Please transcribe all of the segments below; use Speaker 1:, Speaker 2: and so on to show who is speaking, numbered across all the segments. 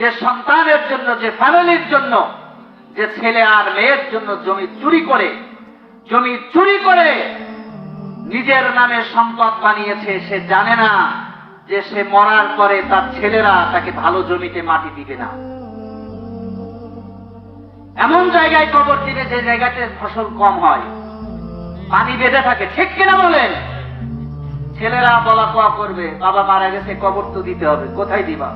Speaker 1: যে সন্তানের জন্য, যে ফ্যামিলির জন্য, যে ছেলে আর মেয়ের জন্য জমি চুরি করে, জমি চুরি করে নিজের নামে সম্পদ বানিয়েছে, সে জানে না যে সে মরার পরে তার ছেলেরা তাকে ভালো জমিতে মাটি দিবে না। এমন জায়গায় কবর দিবে যে জায়গাতে ফসল কম হয়, পানি বেঁধে থাকে, ঠিক কিনা বলেন? ছেলেরা বলা কোয়া করবে, বাবা মারা গেছে, কবর তো দিতে হবে, কোথায় দিবা?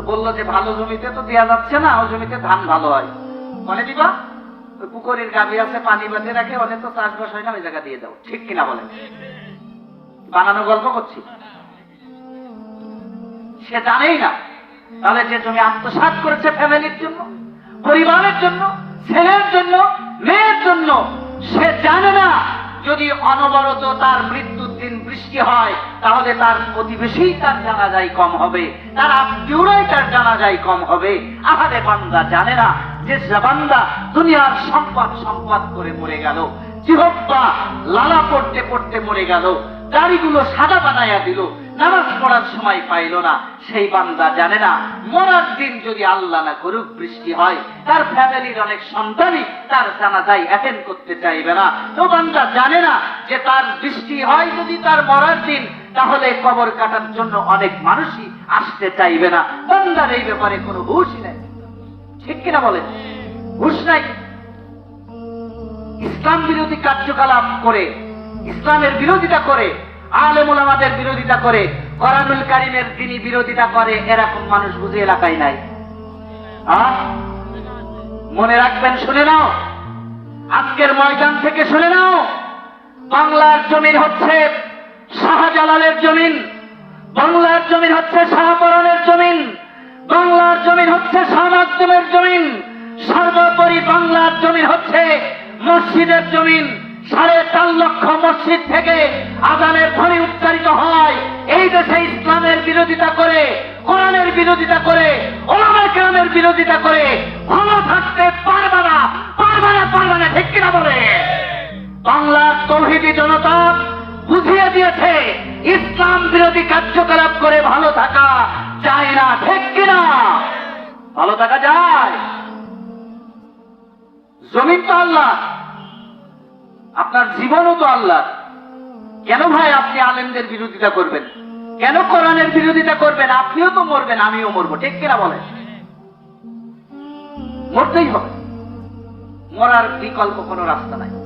Speaker 1: বলল যে ভালো জমিতে তো দেয়া যাচ্ছে না, ওই জমিতে ধান ভালো হয়। মনে দিবা? পুকুরের গাভী আছে, পানি বেঁধে রাখে অনেক তো চাষবাস হয় না, ওই জায়গা দিয়ে দাও। ঠিক কিনা বলেন? বানানো গল্প করছি। সে জানেই না, তাহলে যে জমি আত্মসাৎ করেছে ফ্যামিলির জন্য, পরিবারের জন্য, ছেলের জন্য, মেয়ের জন্য, সে জানে না, যদি অনবরত তার মৃত্যুর দিন বৃষ্টি হয়, তাহলে তার প্রতিবেশী তার জানা যায় কম হবে, তার আত্মীয়রাই তার জানা যায় কম হবে। আহারে বান্দা জানে না যে বান্দা দুনিয়ার সম্পদ সম্পদ করে মরে গেল জিহব্বা লালা পড়তে পড়তে মরে গেল। দাড়িগুলো সাদা বানাইয়া দিল, নামাজ পড়ার সময় পাইল না। সেই বান্দা জানে না, মরার দিন যদি আল্লাহ না করুক বৃষ্টি হয়, তার ফ্যামিলির অনেক সন্তানই তার জানাজাই অ্যাটেন্ড করতে চাইবে না। তো বান্দা জানে না যে তার বৃষ্টি হয় যদি তার মরার দিন, তাহলে কবর কাটার জন্য অনেক মানুষই আসতে চাইবে না। বান্দার এই ব্যাপারে কোনো হুশই নাই। ঠিক কিনা বলেন? হুশ নাই? ইসলাম বিরোধী কার্যকলাপ করে ইসলামের বিরোধিতা করে আলেমুল আমাদের বিরোধিতা করে, কোরআনুল কারিমের যিনি বিরোধিতা করে, এরকম মানুষ বুঝে এলাকায় নাই? মনে রাখবেন, শুনে নাও। আজকের ময়দান থেকে শুনে নাও। বাংলার জমিন হচ্ছে শাহজালালের জমিন। বাংলার জমিন হচ্ছে শাহপরানের জমিন। বাংলার জমিন হচ্ছে শাহনাজমের জমিন। সর্বোপরি বাংলার জমিন হচ্ছে মসজিদের জমিন। সাড়ে চার লক্ষ মসজিদ থেকে আজানের ধ্বনি উচ্চারিত হয়। এই দেশে ইসলামের বিরোধিতা করে, কোরআনের বিরোধিতা করে ওলামা কেরামের বিরোধিতা করে ভালো থাকতে পারবে না পারবে না পারবে না, ঠিক কিনা বলে? বাংলার তৌহিদি জনতা বুঝিয়ে দিয়েছে, ইসলাম বিরোধী কার্যকলাপ করে ভালো থাকা যায় না, ঠিক কিনা? ভালো থাকা যায়। জমিন তো আল্লাহ। আপনার জীবনও তো আল্লাহ কেন ভাই আপনি আলেমদের বিরোধিতা করবেন? কেন কোরআনের বিরোধিতা করবেন? আপনিও তো মরবেন, আমিও মরবো। ঠিক কিনা বলেন? মরতেই হবে। মরার বিকল্প কোনো রাস্তা নাই।